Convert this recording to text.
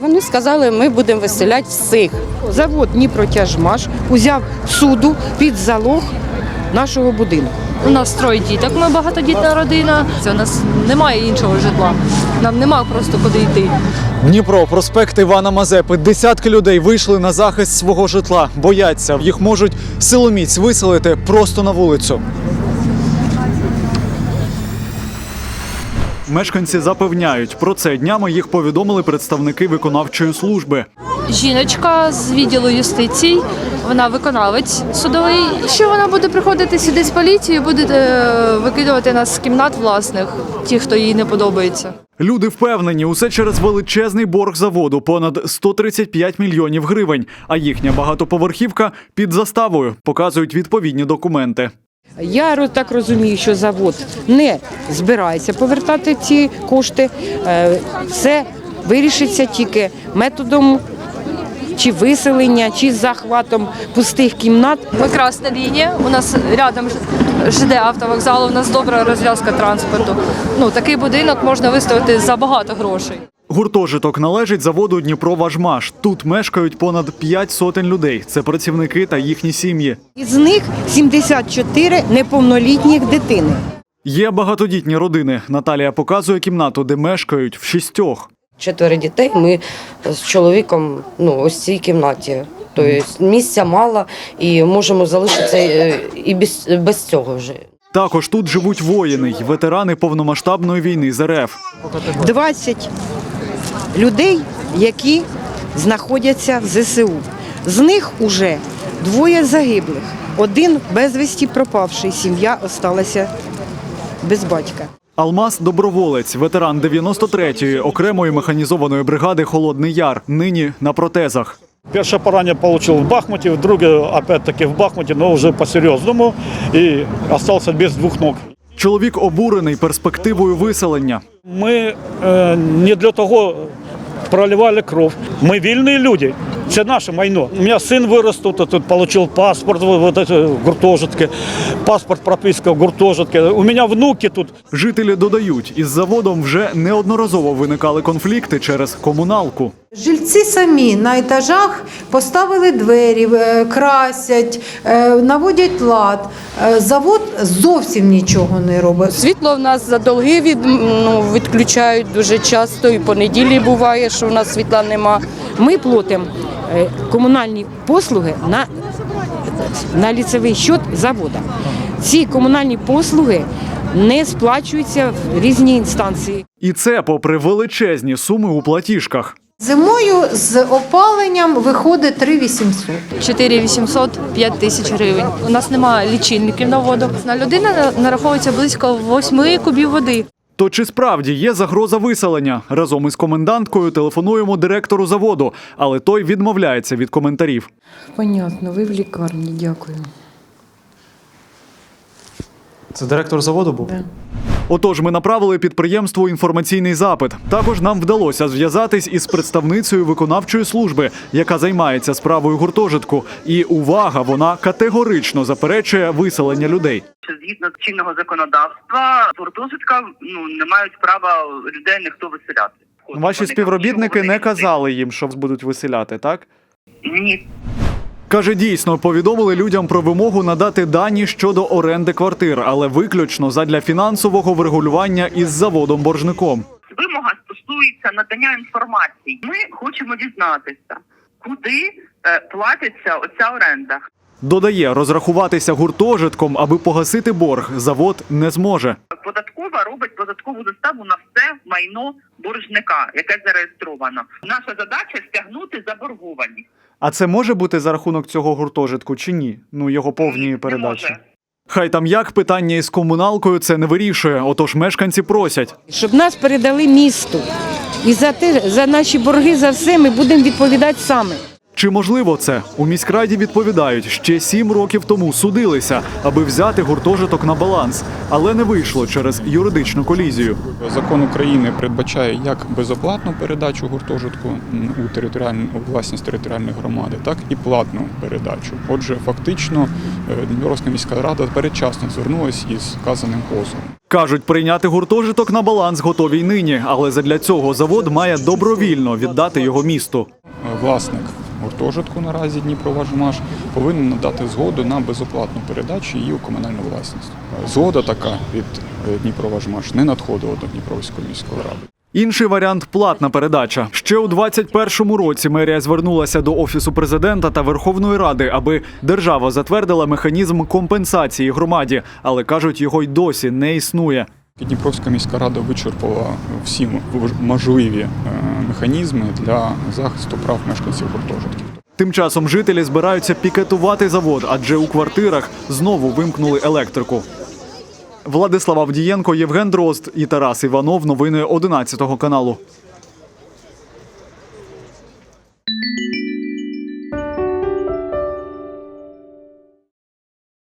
Вони сказали, ми будемо виселяти всіх. Завод Дніпротяжмаш узяв суду під залог нашого будинку. У нас троє діток, ми багатодітна родина. Це у нас немає іншого житла. Нам нема просто куди йти. Дніпро, проспект Івана Мазепи. Десятки людей вийшли на захист свого житла. Бояться, їх можуть силоміць виселити просто на вулицю. Мешканці запевняють, про це днями їх повідомили представники виконавчої служби. Жіночка з відділу юстиції, вона виконавець судовий. Що вона буде приходити сюди з поліцією, буде викидувати нас з кімнат власних, ті, хто їй не подобається. Люди впевнені, усе через величезний борг заводу понад 135 мільйонів гривень. А їхня багатоповерхівка під заставою показують відповідні документи. Я так розумію, що завод не збирається повертати ці кошти. Це вирішиться тільки методом чи виселення, чи захватом пустих кімнат. Ми красна лінія. У нас рядом ЖД автовокзал, у нас добра розв'язка транспорту. Ну такий будинок можна виставити за багато грошей. Гуртожиток належить заводу Дніпроважмаш. Тут мешкають понад 5 сотень людей. Це працівники та їхні сім'ї. Із них 74 неповнолітніх дитини. Є багатодітні родини. Наталія показує кімнату, де мешкають в шістьох. четверо дітей. Ми з чоловіком ну, ось в цій кімнаті. Тобто місця мало і можемо залишитися е, і без, без цього вже. Також тут живуть воїни й ветерани повномасштабної війни з РФ. 20 людей, які знаходяться в ЗСУ. З них уже двоє загиблих, один безвісті пропавший. Сім'я осталася без батька. Алмаз доброволець, ветеран 93-ї окремої механізованої бригади Холодний Яр. Нині на протезах. Перше поранення отримав в Бахмуті, друге опять-таки в Бахмуті, але вже по-серйозному і залишився без двох ног. Чоловік обурений перспективою виселення. Ми е, не для того проливали кров. Ми вільні люди. Це наше майно. У мене син вирос тут, тут отримав паспорт в, в, в паспорт прописка в гуртожитке. У мене внуки тут. Жителі додають, із заводом вже неодноразово виникали конфлікти через комуналку. Жильці самі на етажах поставили двері, е, красять, е, наводять лад. Е, Завод зовсім нічого не робить. Світло в нас за долги від, ну, відключають дуже часто, і по неділі буває, що в нас світла нема. Ми платимо е, комунальні послуги на, на ліцевий счет заводу. Ці комунальні послуги не сплачуються в різні інстанції. І це попри величезні суми у платіжках. Зимою з опаленням виходить 3800. 4 800 5 тисяч гривень. У нас немає лічильників на воду. На людину нараховується близько 8 кубів води. То чи справді є загроза виселення? Разом із коменданткою телефонуємо директору заводу, але той відмовляється від коментарів. Понятно, ви в лікарні, дякую. Це директор заводу був? Отож, ми направили підприємству інформаційний запит. Також нам вдалося зв'язатись із представницею виконавчої служби, яка займається справою гуртожитку. І увага, вона категорично заперечує виселення людей. згідно чинного законодавства з гуртожитка ну не мають права людей ніхто виселяти. Ваші співробітники не казали їм, що будуть виселяти, так? Ні, Каже, дійсно повідомили людям про вимогу надати дані щодо оренди квартир, але виключно задля фінансового врегулювання із заводом боржником. вимога стосується надання інформації. Ми хочемо дізнатися, куди е, платиться оця оренда. Додає, розрахуватися гуртожитком, аби погасити борг, завод не зможе. Податкова робить податкову заставу на все майно боржника, яке зареєстровано. Наша задача стягнути заборгованість. А це може бути за рахунок цього гуртожитку чи ні? Ну його повні передачі. Хай там як питання із комуналкою це не вирішує. Отож, мешканці просять. Щоб нас передали місту. І за те, за наші борги, за все ми будемо відповідати саме. Чи можливо це? У міськраді відповідають, ще сім років тому судилися, аби взяти гуртожиток на баланс, але не вийшло через юридичну колізію. Закон України передбачає як безоплатну передачу гуртожитку у територіальну у власність територіальної громади, так і платну передачу. Отже, фактично, е, Дніпровська міська рада передчасно звернулася із вказаним позовом. Кажуть, прийняти гуртожиток на баланс готові й нині, але задля цього завод має добровільно віддати його місту. Власник гуртожитку наразі Дніпроважмаш повинен надати згоду на безоплатну передачу її у комунальну власність. Згода така від е, Дніпроважмаш не надходила до Дніпровської міської ради. Інший варіант платна передача. Ще у 2021 році мерія звернулася до офісу президента та Верховної Ради, аби держава затвердила механізм компенсації громаді, але кажуть, його й досі не існує. Дніпровська міська рада вичерпала всі можливі е, механізми для захисту прав мешканців гуртожитків. Тим часом жителі збираються пікетувати завод, адже у квартирах знову вимкнули електрику. Владислав Авдієнко, Євген Дрозд і Тарас Іванов. Новини 11 каналу.